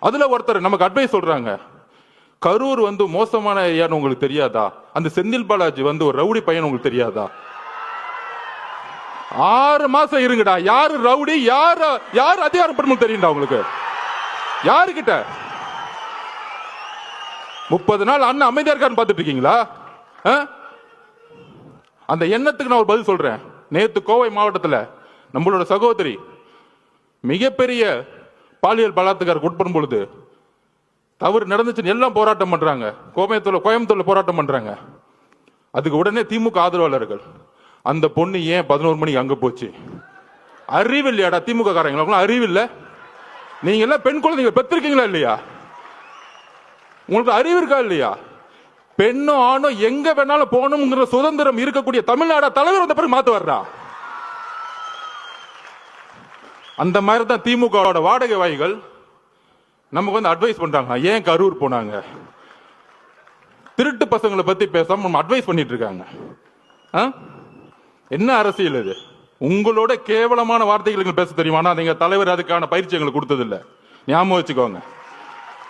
அதுல ஒருத்தர் நமக்கு அட்வைஸ் சொல்றாங்க. கரூர் வந்து மோசமான ஏரியான்னு உங்களுக்கு தெரியாதா? அந்த செந்தில் பாலாஜி வந்து ஒரு ரவுடி பையன் உங்களுக்கு தெரியாதா? ஆறு மாசம் இருங்கடா. யாரு ரவுடி? யார் யார் அதிகாரப்படும் தெரியும்டா உங்களுக்கு? யாருக்கிட்ட? முப்பது நாள் அண்ணன் அமைதியா இருக்கான்னு பார்த்துட்டு இருக்கீங்களா? ஆ? அந்த எண்ணத்துக்கு நான் ஒரு பதில் சொல்றேன். நேத்து கோவை மாவட்டத்தில் நம்மளோட சகோதரி மிகப்பெரிய பாலியல் பலாத்காரத்துக்கு உட்படும் பொழுது தவறு நடந்துச்சுன்னு எல்லாம் போராட்டம் பண்றாங்க. கோயம்புத்தூர்ல கோயம்புத்தூர்ல போராட்டம் பண்றாங்க. அதுக்கு உடனே திமுக ஆதரவாளர்கள் அந்த பொண்ணு ஏன் பதினோரு மணிக்கு அங்க போச்சு? அறிவில்லையாடா திமுக காரங்களுக்குலாம் அறிவில்லை? நீங்க எல்லாம் பெண் குழந்தைங்க பெற்றிருக்கீங்களா இல்லையா? உங்களுக்கு அறிவு இருக்கா இல்லையா? பெண்ணும் ஆணும் எங்க வேணாலும் போகணுங்கிற சுதந்திரம் இருக்கக்கூடிய தமிழ்நாடா தலைவர் வந்த பிறகு மாத்து வர்றா அந்த மாதிரி தான் திமுகவோட வாடகை வாய்கள் நமக்கு வந்து அட்வைஸ் பண்றாங்க. ஏன் கரூர் போனாங்க? திருட்டு பசங்களை பத்தி பேசாம நம்ம அட்வைஸ் பண்ணிட்டு இருக்காங்க. ஆ? என்ன அரசியல் இது? உங்களோட கேவலமான வார்த்தைகளுக்கு பேச தெரியுமா? நீங்க தலைவர் அதுக்கான பயிற்சி எங்களுக்கு கொடுத்ததில்லை. ஞாபகம் வச்சுக்கோங்க.